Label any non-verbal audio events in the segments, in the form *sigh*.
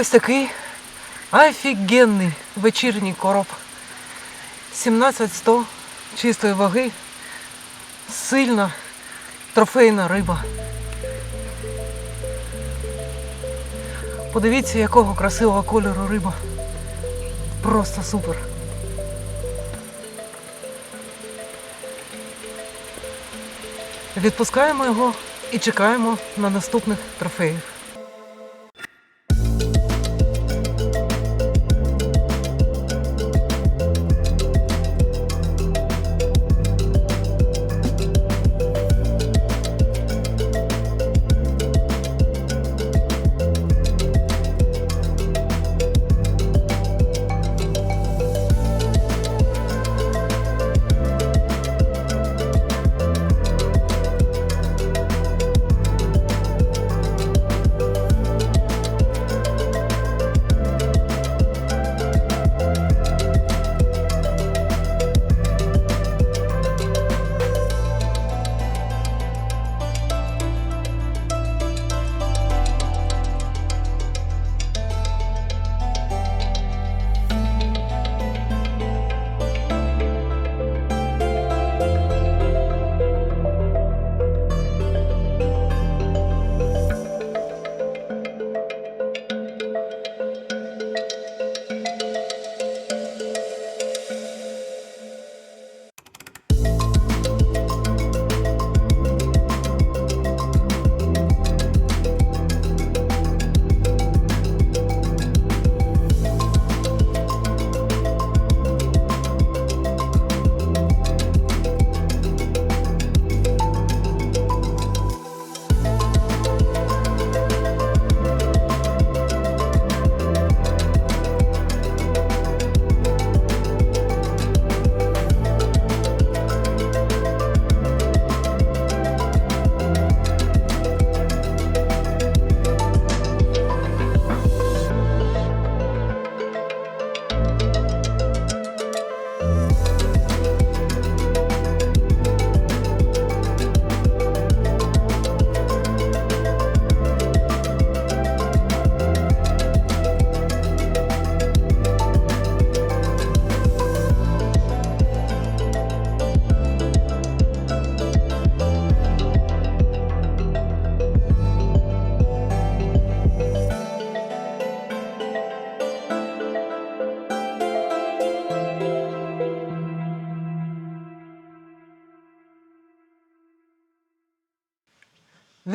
Ось такий офігенний вечірній короб. 17100 чистої ваги. Сильна трофейна риба. Подивіться, якого красивого кольору риба. Просто супер. Відпускаємо його і чекаємо на наступних трофеїв.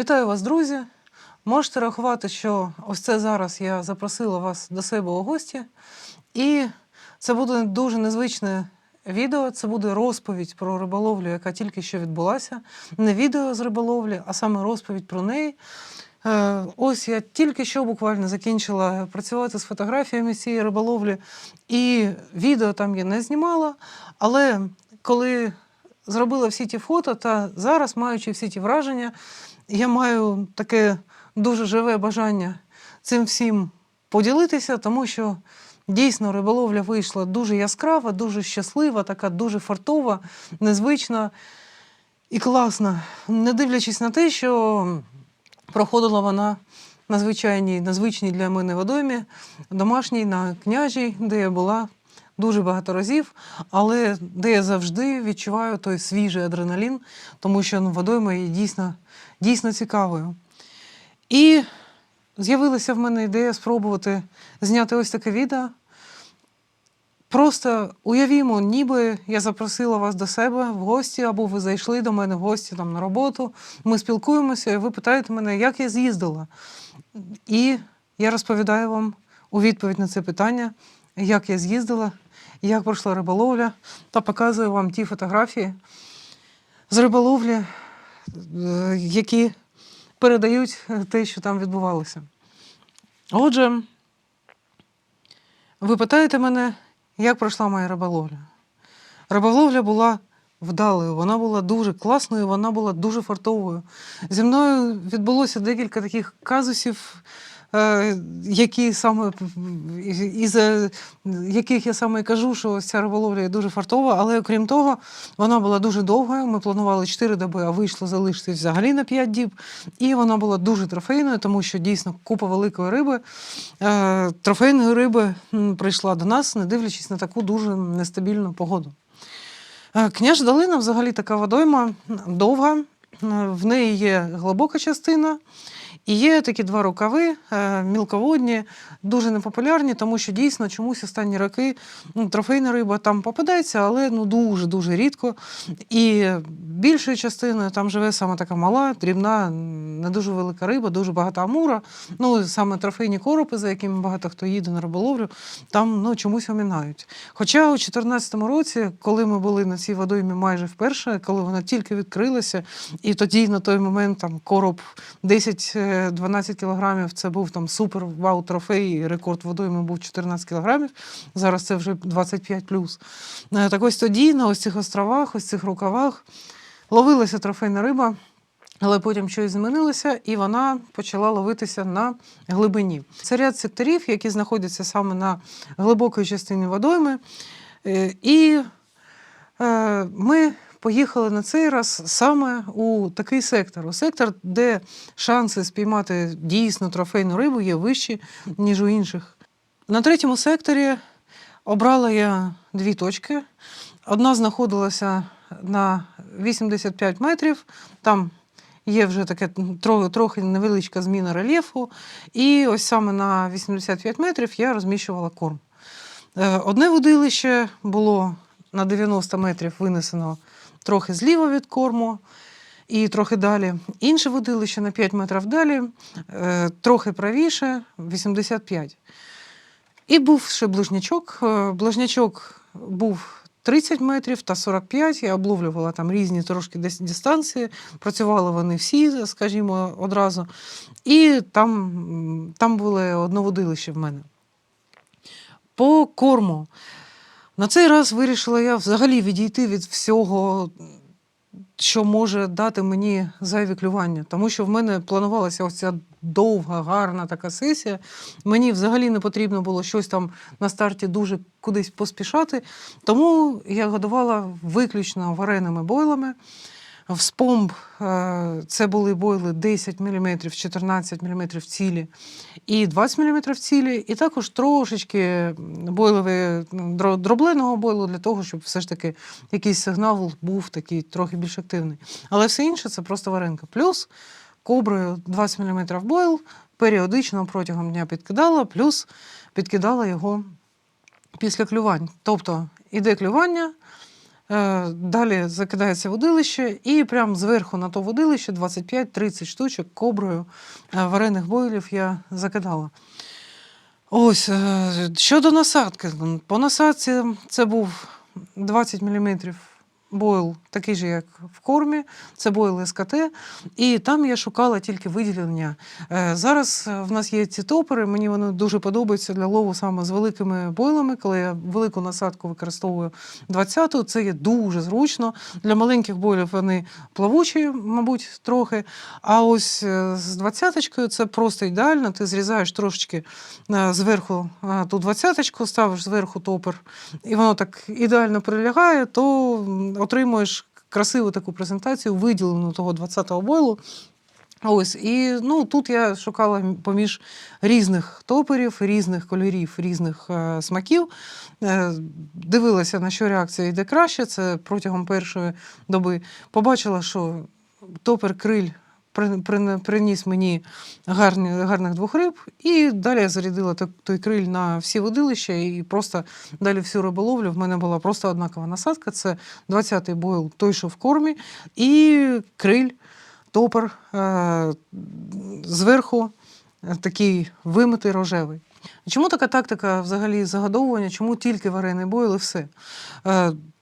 Вітаю вас, друзі! Можете рахувати, що ось це зараз я запросила вас до себе у гості. І це буде дуже незвичне відео. Це буде розповідь про риболовлю, яка тільки що відбулася. Не відео з риболовлі, а саме розповідь про неї. Е, Ось я тільки що буквально закінчила працювати з фотографіями цієї риболовлі, і відео там я не знімала. Але коли зробила всі ті фото, та зараз, маючи всі ті враження, я маю таке дуже живе бажання цим всім поділитися, тому що дійсно риболовля вийшла дуже яскрава, дуже щаслива, така дуже фартова, незвична і класна. Не дивлячись на те, що проходила вона на звичайній, на звичній для мене водоймі, домашній, на княжій, де я була дуже багато разів, але де я завжди відчуваю той свіжий адреналін, тому що ну, водойма є дійсно, дійсно цікавою. І з'явилася в мене ідея спробувати зняти ось таке відео. Просто уявімо, ніби я запросила вас до себе в гості, або ви зайшли до мене в гості там, на роботу. Ми спілкуємося, і ви питаєте мене, як я з'їздила. І я розповідаю вам у відповідь на це питання, як я з'їздила, як пройшла риболовля, та показую вам ті фотографії з риболовлі, е, які передають те, що там відбувалося. Отже, ви питаєте мене, як пройшла моя риболовля? Риболовля була вдалою, вона була дуже класною, вона була дуже фартовою. Зі мною відбулося декілька таких казусів, які саме із е, яких я саме кажу, що ця риболовля дуже фартова, але окрім того, вона була дуже довгою. Ми планували 4 доби, а вийшло залишитись взагалі на 5 діб. І вона була дуже трофейною, тому що дійсно купа великої риби. Е, Трофейної риби прийшла до нас, не дивлячись на таку дуже нестабільну погоду. Е, Княж Долина взагалі така водойма довга, е, в неї є глибока частина. І є такі два рукави, е, мілководні, дуже непопулярні, тому що дійсно чомусь останні роки ну, трофейна риба там попадається, але ну дуже-дуже рідко. І більшою частиною там живе саме така мала, дрібна, не дуже велика риба, дуже багато амура. Ну, саме трофейні коропи, за якими багато хто їде на риболовлю, там ну, чомусь оминають. Хоча у 2014 році, коли ми були на цій водоймі майже вперше, коли вона тільки відкрилася, і тоді на той момент там короб 10-12 кілограмів, це був там супер вау трофей, рекорд водойми був 14 кілограмів. Зараз це вже 25 плюс. Так ось тоді на ось цих островах, ось цих рукавах ловилася трофейна риба. Але потім щось змінилося, і вона почала ловитися на глибині. Це ряд секторів, які знаходяться саме на глибокій частині водойми. Е, І е, ми поїхали на цей раз саме у такий сектор. У сектор, де шанси спіймати дійсно трофейну рибу є вищі, ніж у інших. На третьому секторі обрала я дві точки. Одна знаходилася на 85 метрів. Там є вже таке трохи, невеличка зміна рельєфу. І ось саме на 85 метрів я розміщувала корм. Е, Одне водилище було на 90 метрів винесено трохи зліва від корму і трохи далі. Інше водилище на 5 метрів далі, е, трохи правіше 85. І був ще ближнячок. Е, Ближнячок був 30 метрів та 45. Я обловлювала там різні трошки дистанції. Працювали вони всі, скажімо, одразу. І там, там було одне водилище в мене. По корму. На цей раз вирішила я взагалі відійти від всього, що може дати мені зайві клювання. Тому що в мене планувалася ось ця довга, гарна така сесія. Мені взагалі не потрібно було щось там на старті дуже кудись поспішати. Тому я годувала виключно вареними бойлами. В спомб е, це були бойли 10 мм, 14 мм цілі і 20 мм цілі, і також трошечки бойлове дро- дробленого бойлу для того, щоб все ж таки якийсь сигнал був такий трохи більш активний. Але все інше це просто варенка. Плюс коброю 20 мм бойл періодично протягом дня підкидала, плюс підкидала його після клювань. Тобто іде клювання. Е, Далі закидається водилище, і прямо зверху на то водилище 25-30 штучок коброю е, варених бойлів я закидала. Ось е, щодо насадки. По насадці це був 20 мм бойл, такий же, як в кормі, це бойл СКТ. І там я шукала тільки виділення. Е, Зараз е, в нас є ці топери, мені вони дуже подобаються для лову саме з великими бойлами, коли я велику насадку використовую 20-ту, це є дуже зручно. Для маленьких бойлів вони плавучі, мабуть, трохи. А ось е, з 20-очкою це просто ідеально. Ти зрізаєш трошечки зверху ту 20-очку, ставиш зверху топер, і воно так ідеально прилягає, то отримуєш красиву таку презентацію, виділену того 20-го бойлу. Ось, і ну, тут я шукала поміж різних топерів, різних кольорів, різних е, смаків. Е, дивилася, на що реакція йде краще. Це протягом першої доби. Побачила, що топер криль приніс мені гарні, гарних двох риб, і далі я зарядила той, криль на всі водилища, і просто далі всю риболовлю в мене була просто однакова насадка. Це 20-й бойл, той, що в кормі, і криль, топер е- зверху е, такий вимитий рожевий. Чому така тактика взагалі загадовування? Чому тільки варений бойл і все?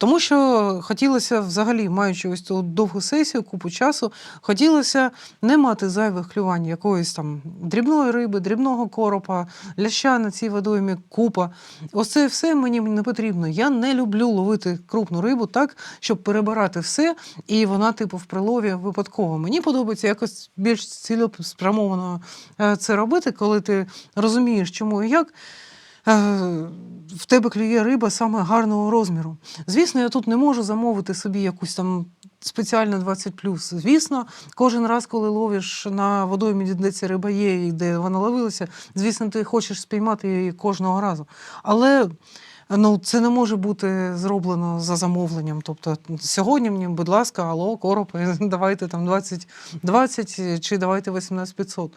Тому що хотілося взагалі, маючи ось цю довгу сесію, купу часу, хотілося не мати зайвих клювань якоїсь там дрібної риби, дрібного коропа, ляща на цій водоймі, купа. Ось це все мені не потрібно. Я не люблю ловити крупну рибу так, щоб перебирати все, і вона, типу, в прилові випадково. Мені подобається якось більш цілеспрямовано е, це робити, коли ти розумієш, чому і як. Е, В тебе клює риба саме гарного розміру. Звісно, я тут не можу замовити собі якусь там спеціально 20 Звісно, кожен раз, коли ловиш на водоймі, де ця риба є і де вона ловилася, звісно, ти хочеш спіймати її кожного разу. Але ну, це не може бути зроблено за замовленням. Тобто, сьогодні мені, будь ласка, алло, коропи, *laughs* давайте там 20, 20 чи давайте 18 500.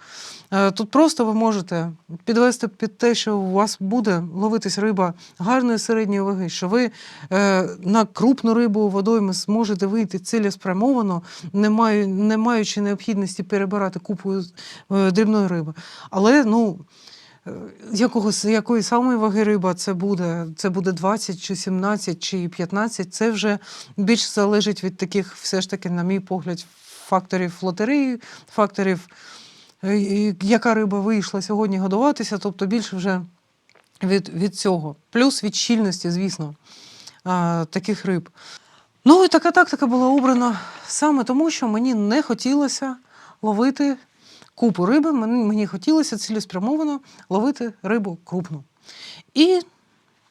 Е, Тут просто ви можете підвести під те, що у вас буде ловитись риба гарної середньої ваги, що ви е, на крупну рибу водойми зможете вийти цілеспрямовано, не маючи необхідності перебирати купу е, дрібної риби. Але ну. Якогось, якої самої ваги риба це буде? Це буде 20 чи 17 чи 15. Це вже більш залежить від таких, все ж таки, на мій погляд, факторів лотереї, факторів Е, яка риба вийшла сьогодні годуватися, тобто більше вже від, від цього. Плюс від щільності, звісно, таких риб. Ну і така тактика була обрана саме тому, що мені не хотілося ловити купу риби, мені, хотілося цілеспрямовано ловити рибу крупну. І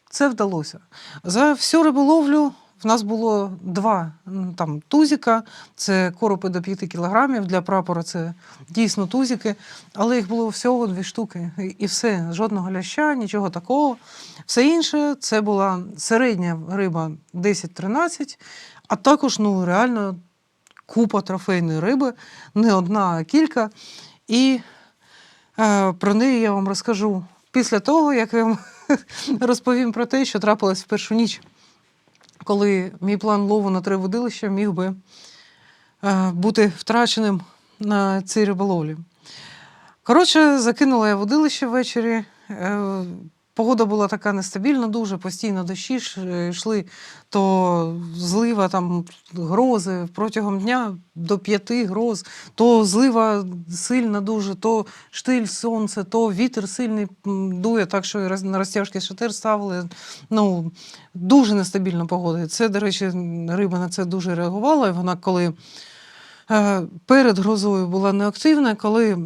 це вдалося. За всю риболовлю в нас було два м, там, тузіка, це коропи до 5 кілограмів. Для прапора це дійсно тузіки, але їх було всього дві штуки. І все, жодного ляща, нічого такого. Все інше це була середня риба 10-13, а також ну, реально купа трофейної риби, не одна, а кілька. І е, про неї я вам розкажу після того, як я вам *laughs* розповім про те, що трапилось в першу ніч, коли мій план лову на три водилища міг би е, бути втраченим на цій риболовлі. Коротше, закинула я водилище ввечері. Е, Погода була така нестабільна, дуже постійно дощі йшли, то злива, там грози протягом дня до п'яти гроз, то злива сильна дуже, то штиль сонце, то вітер сильний дує, так що на розтяжки шатир ставили. Ну, дуже нестабільна погода. Це, до речі, риба на це дуже реагувала. І вона, коли е, перед грозою була неактивна, коли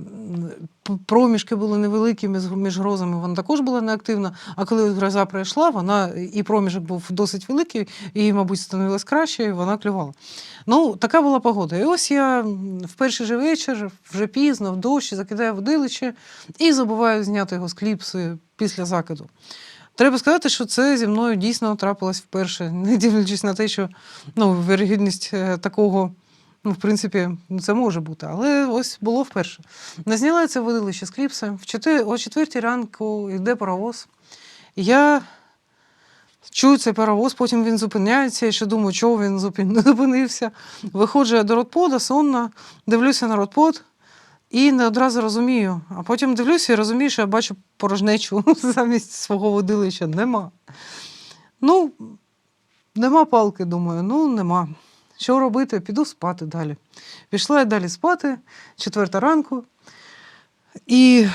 проміжки були невеликі між, грозами, вона також була неактивна. А коли гроза пройшла, вона і проміжок був досить великий, і, мабуть, становилось краще, і вона клювала. Ну, така була погода. І ось я в перший же вечір, вже пізно, в дощі, закидаю водилище і забуваю зняти його з кліпси після закиду. Треба сказати, що це зі мною дійсно трапилось вперше, не дивлячись на те, що ну, вірогідність е, такого, ну, в принципі, це може бути. Але ось було вперше. Не зняла це водилище з чотир... О четвертій ранку йде паровоз. Я чую цей паровоз, потім він зупиняється. Я ще думаю, чого він *laughs* зупинився. Виходжу я до родпода, сонна, дивлюся на родпод. І не одразу розумію. А потім дивлюся і розумію, що я бачу порожнечу *laughs* замість свого водилища. Нема. Ну, нема палки, думаю, ну нема. Що робити? Піду спати далі. Пішла я далі спати, четверта ранку. І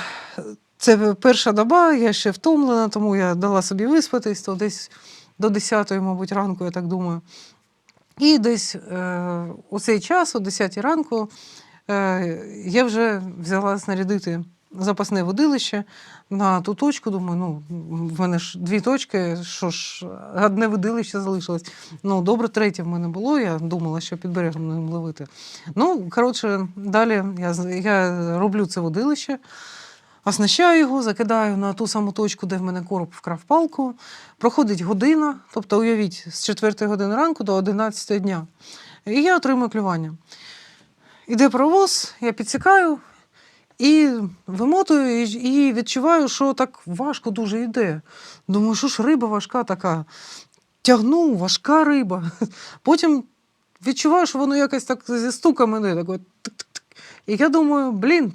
це перша доба, я ще втомлена, тому я дала собі виспатись, то десь до 10-ї, мабуть, ранку, я так думаю. І десь е, у цей час, о 10 ранку, е, я вже взяла снарядити запасне водилище на ту точку. Думаю, ну, в мене ж дві точки, що ж, одне водилище залишилось. Ну, добре, третє в мене було. Я думала, що під берегом ним ловити. Ну, коротше, далі я, я роблю це водилище. Оснащаю його, закидаю на ту саму точку, де в мене короб вкрав палку. Проходить година, тобто уявіть, з 4 години ранку до 11 дня. І я отримую клювання. Іде паровоз, я підсікаю і вимотую, і, відчуваю, що так важко дуже йде. Думаю, що ж риба важка така. Тягну, важка риба. *laughs* Потім відчуваю, що воно якось так зі стуком іде. Так. І я думаю, блін,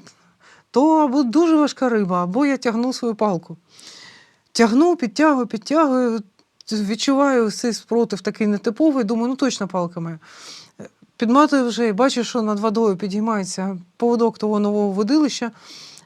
то або дуже важка риба, або я тягну свою палку. Тягну, підтягую, підтягую. відчуваю цей спротив такий нетиповий, думаю, ну точно палками. Підматую вже і бачу, що над водою підіймається поводок того нового водилища.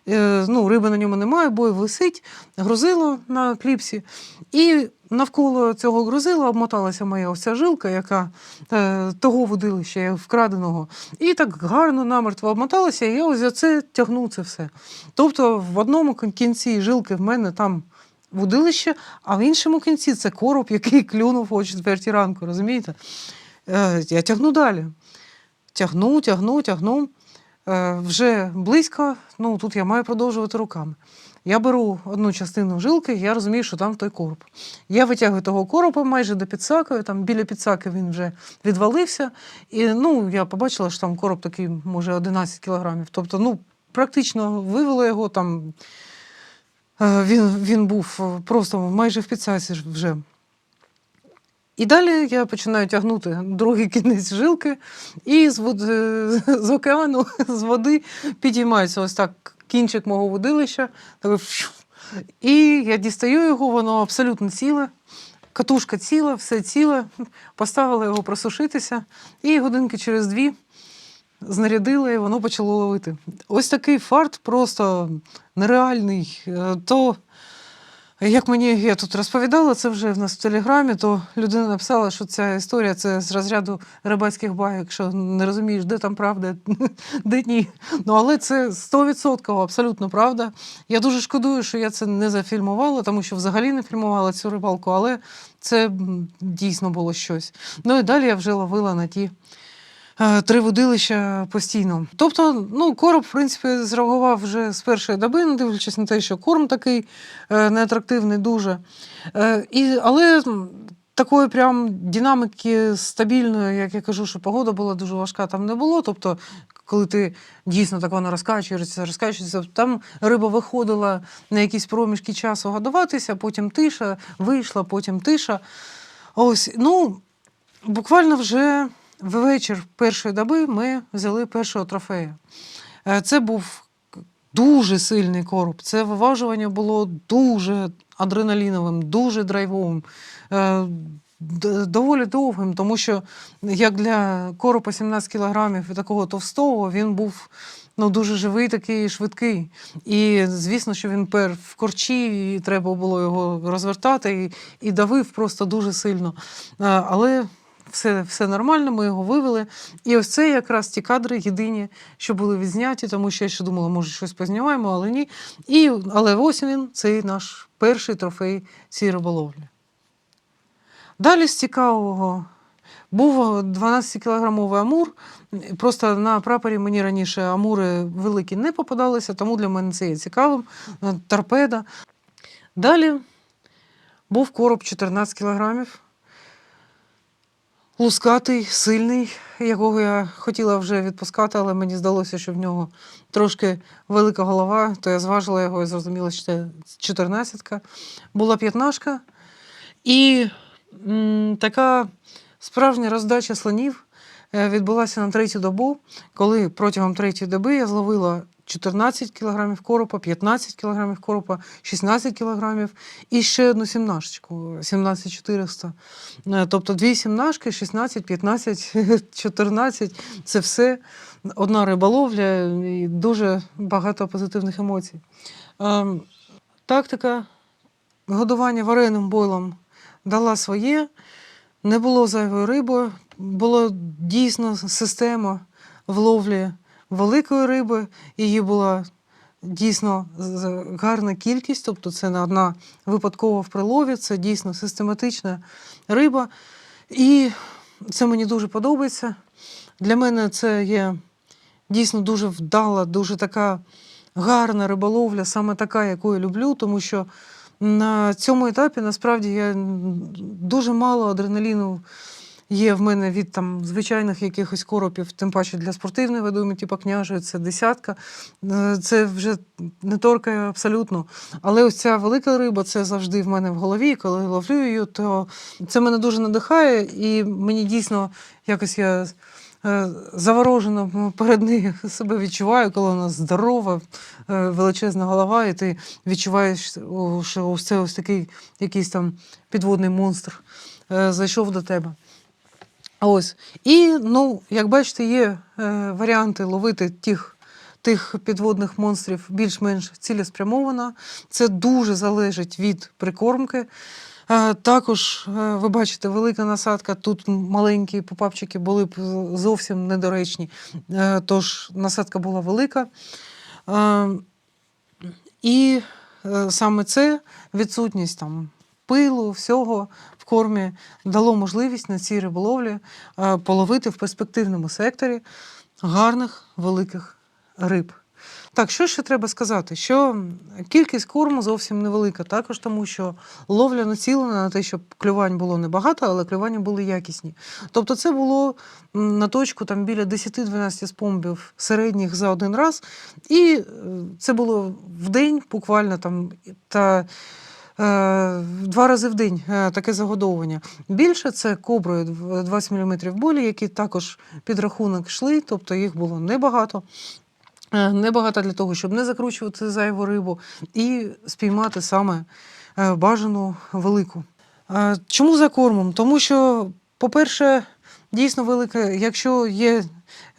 Е, Ну, риби на ньому немає, бой висить, грузило на кліпсі. І навколо цього грузила обмоталася моя ось жилка, яка е, того водилища вкраденого. І так гарно намертво обмоталася, і я ось за це тягну це все. Тобто в одному кінці жилки в мене там водилище, а в іншому кінці це короб, який клюнув о четвертій ранку, розумієте? Е, я тягну далі. Тягну, тягну, тягну. Е, вже близько, ну тут я маю продовжувати руками. Я беру одну частину жилки, я розумію, що там той короб. Я витягую того коропа майже до підсаки, там біля підсаки він вже відвалився. І ну, я побачила, що там короб такий, може, 11 кілограмів. Тобто, ну, практично вивела його там. е, Він, він був е, просто майже в підсаці ж вже. І далі я починаю тягнути другий кінець жилки, і з, вод... з океану, з води підіймається ось так кінчик мого водилища. І я дістаю його, воно абсолютно ціле. Катушка ціла, все ціле. Поставила його просушитися, і годинки через дві знарядила, і воно почало ловити. Ось такий фарт просто нереальний. Е, То як мені я тут розповідала, це вже в нас в телеграмі, то людина написала, що ця історія це з розряду рибацьких байок, що не розумієш, де там правда, *laughs* де ні. Ну але це 100% абсолютно правда. Я дуже шкодую, що я це не зафільмувала, тому що взагалі не фільмувала цю рибалку, але це дійсно було щось. Ну і далі я вже ловила на ті. Е, Три водилища постійно. Тобто, ну, короб, в принципі, зреагував вже з першої доби, не дивлячись на те, що корм такий е, неатрактивний дуже. Е, і, але такої прям динамики стабільної, як я кажу, що погода була дуже важка, там не було. Тобто, коли ти дійсно так вона розкачується, розкачується, там риба виходила на якісь проміжки часу годуватися, потім тиша, вийшла, потім тиша. Ось, ну, буквально вже вечір першої доби ми взяли першого трофея. Е, Це був дуже сильний короб. Це виважування було дуже адреналіновим, дуже драйвовим, е, доволі довгим, тому що як для коропа 17 кілограмів і такого товстого, він був ну, дуже живий, такий швидкий. І звісно, що він пер в корчі, і треба було його розвертати, і, і давив просто дуже сильно. Е, Але все, все нормально, ми його вивели. І ось це якраз ті кадри єдині, що були відзняті, тому що я ще думала, може, щось познімаємо, але ні. І, але ось він, цей наш перший трофей цієї риболовлі. Далі з цікавого був 12-кілограмовий амур. Просто на прапорі мені раніше амури великі не попадалися, тому для мене це є цікавим. Торпеда. Далі був короб 14 кілограмів. Лускатий, сильний, якого я хотіла вже відпускати, але мені здалося, що в нього трошки велика голова, то я зважила його і зрозуміла, що це 14-ка. Була п'ятнашка. І м, така справжня роздача слонів е, відбулася на третю добу, коли протягом третьої доби я зловила 14 кілограмів коропа, 15 кілограмів коропа, 16 кілограмів і ще одну сімнашечку, 17400. Е, Тобто дві сімнашки, 16, 15, 14 – це все одна риболовля і дуже багато позитивних емоцій. Ем, Тактика годування вареним бойлом дала своє, не було зайвої риби, була дійсно система в ловлі великої риби, її була дійсно гарна кількість, тобто це не одна випадкова в прилові, це дійсно систематична риба. І це мені дуже подобається. Для мене це є дійсно дуже вдала, дуже така гарна риболовля, саме така, яку я люблю, тому що на цьому етапі насправді я дуже мало адреналіну є в мене від там звичайних якихось коропів, тим паче для спортивної ведомі, типу княжої, це десятка. Е, Це вже не торкає абсолютно. Але ось ця велика риба, це завжди в мене в голові. Коли ловлю її, то це мене дуже надихає, і мені дійсно якось я е, заворожено перед нею себе відчуваю, коли вона здорова, е, величезна голова, і ти відчуваєш, що ось це ось такий якийсь там підводний монстр зайшов до тебе. Ось. І, ну, як бачите, є е, варіанти ловити тих, тих підводних монстрів більш-менш цілеспрямовано. Це дуже залежить від прикормки. Е, також, е, ви бачите, велика насадка. Тут маленькі попапчики були б зовсім недоречні. Е, тож насадка була велика. І саме це відсутність там пилу, всього кормі дало можливість на цій риболовлі е, половити в перспективному секторі гарних великих риб. Так, що ще треба сказати? Що кількість корму зовсім невелика, також тому що ловля націлена на те, щоб клювань було небагато, але клювання були якісні. Тобто це було на точку там біля 10-12 спомбів середніх за один раз, і е, це було в день, буквально там та два рази в день е, таке загодовування. Більше це коброю дв- 20 мм болі, які також під рахунок йшли, тобто їх було небагато. Е, Небагато для того, щоб не закручувати зайву рибу і спіймати саме е, бажану велику. Е, Чому за кормом? Тому що, по-перше, дійсно велике, якщо є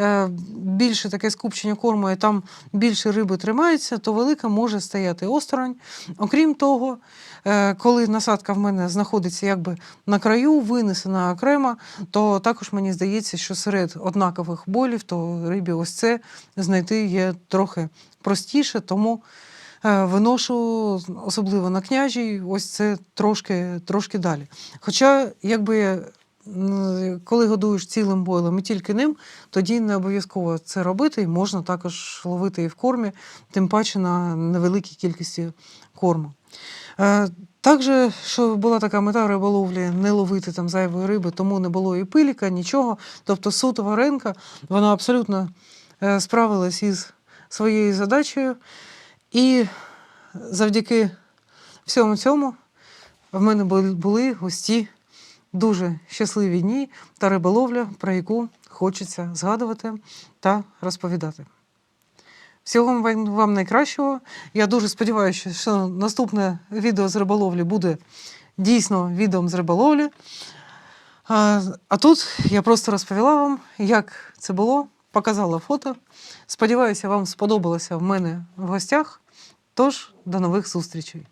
е, більше таке скупчення корму, і там більше риби тримається, то велика може стояти осторонь. Окрім того, е, коли насадка в мене знаходиться якби на краю, винесена окремо, то також мені здається, що серед однакових болів, то рибі ось це знайти є трохи простіше, тому е, виношу, особливо на княжій, ось це трошки, трошки далі. Хоча, якби. Коли годуєш цілим бойлом і тільки ним, тоді не обов'язково це робити, і можна також ловити і в кормі, тим паче на невеликій кількості корму. Е, Також, що була така мета риболовлі, не ловити там зайвої риби, тому не було і пиліка, нічого. Тобто суто варенка, вона абсолютно е, справилась із своєю задачею. І завдяки всьому цьому в мене були- ці дуже щасливі дні та риболовля, про яку хочеться згадувати та розповідати. Всього вам, найкращого. Я дуже сподіваюся, що наступне відео з риболовлі буде дійсно відео з риболовлі. А тут я просто розповіла вам, як це було, показала фото. Сподіваюся, вам сподобалося в мене в гостях. Тож, до нових зустрічей!